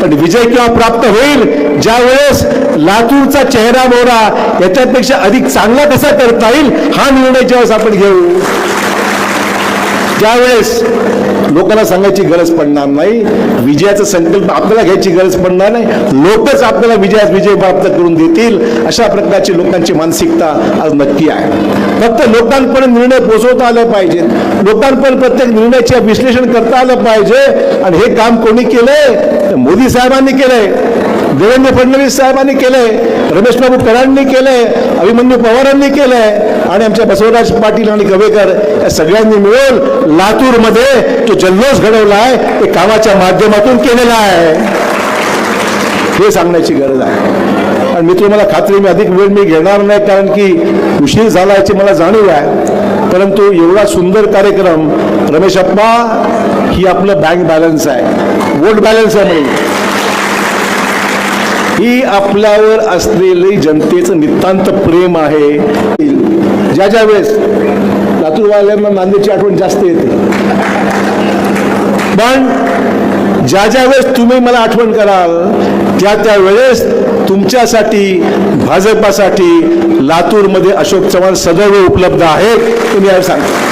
पण विजय केव्हा प्राप्त होईल ज्या वेळेस लातूरचा चेहरा मोहरा याच्यापेक्षा अधिक चांगला कसा करता येईल हा निर्णय ज्यावेळेस आपण घेऊ. त्यावेळेस लोकांना सांगायची गरज पडणार नाही विजयाचा संकल्प आपल्याला घ्यायची गरज पडणार नाही लोकच आपल्याला विजयास विजय प्राप्त करून देतील अशा प्रकारची लोकांची मानसिकता आज नक्की आहे. फक्त लोकांपर्यंत निर्णय पोहोचवता आले पाहिजेत. लोकांपर्यंत प्रत्येक निर्णयाचे विश्लेषण करता आलं पाहिजे. आणि हे काम कोणी केलंय? मोदी साहेबांनी केलंय. देवेंद्र फडणवीस साहेबांनी केलंय. रमेश बाबू कराडनी केलंय. अभिमन्यू पवारांनी केलंय. आणि आमच्या बसवराज पाटील आणि गवेकर या सगळ्यांनी मिळून लातूरमध्ये जो जल्लोष घडवला आहे ते कामाच्या माध्यमातून केलेला आहे. हे सांगण्याची गरज आहे. आणि मी तुम्हाला खात्री मी अधिक वेळ मी घेणार नाही कारण की उशीर झाला याची मला जाणीव आहे. परंतु एवढा सुंदर कार्यक्रम रमेश अप्पा ही आपलं बँक बॅलन्स आहे. वोट बॅलन्स आहे म्हणजे ही आपल्यावर असलेली जनतेचं नितांत प्रेम आहे. ज्या ज्या वेळेस चातुर्वाल्यांना नांदेडची आठवण जास्त येते. पण ज्या ज्या वेळेस तुम्ही मला आठवण कराल त्या त्या वेळेस तुमच्यासाठी भाजपासाठी लातूरमध्ये अशोक चव्हाण सदैव उपलब्ध आहेत तुम्ही यावेळी सांगता.